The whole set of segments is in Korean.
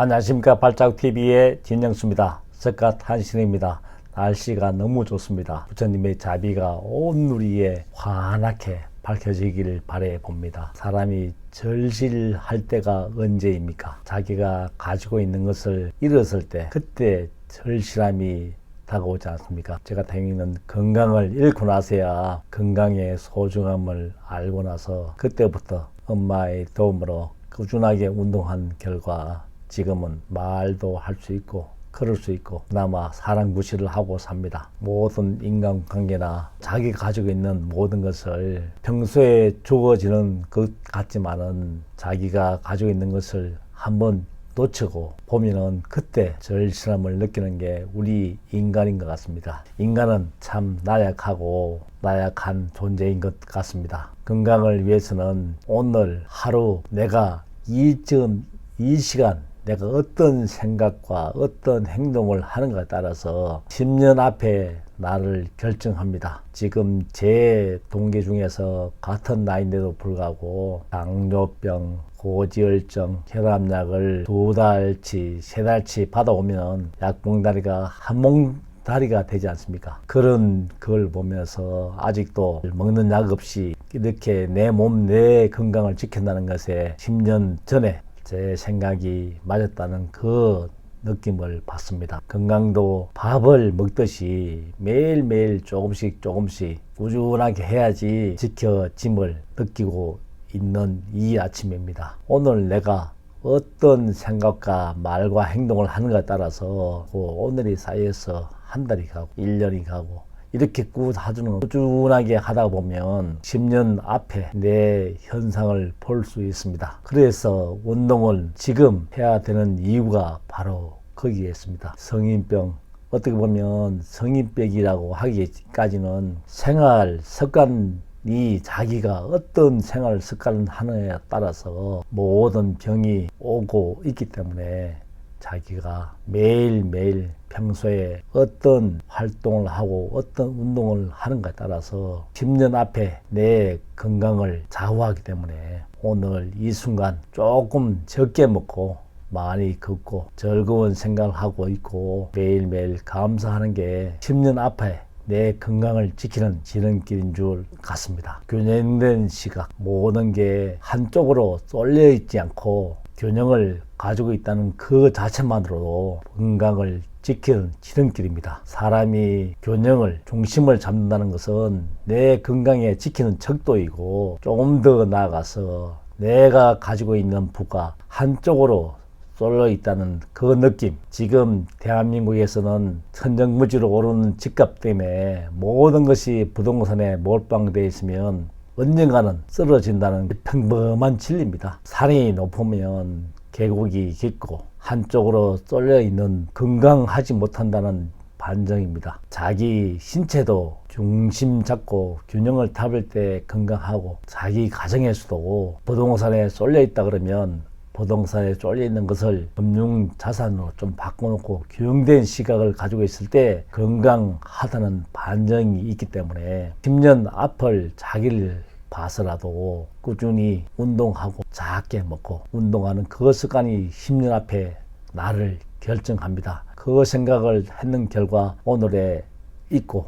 안녕하십니까 발자국TV의 진영수입니다. 석갓 한신입니다. 날씨가 너무 좋습니다. 부처님의 자비가 온 누리에 환하게 밝혀지기를 바래 봅니다. 사람이 절실할 때가 언제입니까? 자기가 가지고 있는 것을 잃었을 때 그때 절실함이 다가오지 않습니까? 제가 다니는 건강을 잃고 나서야 건강의 소중함을 알고 나서 그때부터 엄마의 도움으로 꾸준하게 운동한 결과 지금은 말도 할 수 있고 걸을 수 있고 그나마 사랑 구실을 하고 삽니다. 모든 인간관계나 자기 가지고 있는 모든 것을 평소에 주어지는 것 같지만은 자기가 가지고 있는 것을 한번 놓치고 보면은 그때 절실함을 느끼는 게 우리 인간인 것 같습니다. 인간은 참 나약하고 나약한 존재인 것 같습니다. 건강을 위해서는 오늘 하루 내가 이점 이 시간 내가 어떤 생각과 어떤 행동을 하는가에 따라서 10년 앞에 나를 결정합니다. 지금 제 동기 중에서 같은 나이인데도 불구하고 당뇨병, 고지혈증, 혈압약을 두 달치, 세 달치 받아오면 약봉다리가 한 몽 다리가 되지 않습니까? 그런 걸 보면서 아직도 먹는 약 없이 이렇게 내 몸, 내 건강을 지킨다는 것에 10년 전에 제 생각이 맞았다는 그 느낌을 받습니다. 건강도 밥을 먹듯이 매일매일 조금씩 조금씩 꾸준하게 해야지 지켜짐을 느끼고 있는 이 아침입니다. 오늘 내가 어떤 생각과 말과 행동을 하는가에 따라서 그 오늘이 쌓여서 한 달이 가고 1년이 가고 이렇게 꾸준하게 꾸준하게 하다 보면 10년 앞에 내 현상을 볼 수 있습니다. 그래서 운동을 지금 해야 되는 이유가 바로 거기에 있습니다. 성인병 어떻게 보면 성인병이라고 하기까지는 생활 습관 이 자기가 어떤 생활 습관을 하느냐에 따라서 모든 병이 오고 있기 때문에 자기가 매일매일 평소에 어떤 활동을 하고 어떤 운동을 하는가에 따라서 10년 앞에 내 건강을 좌우하기 때문에 오늘 이 순간 조금 적게 먹고 많이 걷고 즐거운 생각을 하고 있고 매일매일 감사하는 게 10년 앞에 내 건강을 지키는 지름길인 줄 같습니다. 균형된 시각, 모든 게 한쪽으로 쏠려 있지 않고 균형을 가지고 있다는 그 자체만으로도 건강을 지키는 지름길입니다. 사람이 균형을, 중심을 잡는다는 것은 내 건강에 지키는 척도이고 조금 더 나아가서 내가 가지고 있는 부가 한쪽으로 쏠려 있다는 그 느낌. 지금 대한민국에서는 천정무지로 오르는 집값 때문에 모든 것이 부동산에 몰빵되어 있으면 언젠가는 쓰러진다는 평범한 진리입니다. 산이 높으면 계곡이 깊고 한쪽으로 쏠려 있는 건강하지 못한다는 반정입니다. 자기 신체도 중심 잡고 균형을 잡을 때 건강하고 자기 가정에서도 부동산에 쏠려 있다 그러면 부동산에 쏠려 있는 것을 금융 자산으로 좀 바꿔놓고 균형된 시각을 가지고 있을 때 건강하다는 반정이 있기 때문에 10년 앞을 자기를 봐서라도 꾸준히 운동하고 작게 먹고 운동하는 그 습관이 10년 앞에 나를 결정합니다. 그 생각을 했는 결과 오늘에 있고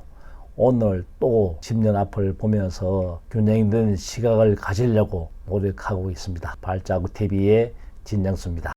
오늘 또 10년 앞을 보면서 균형 있는 시각을 가지려고 노력하고 있습니다. 발자국 TV의 진정수입니다.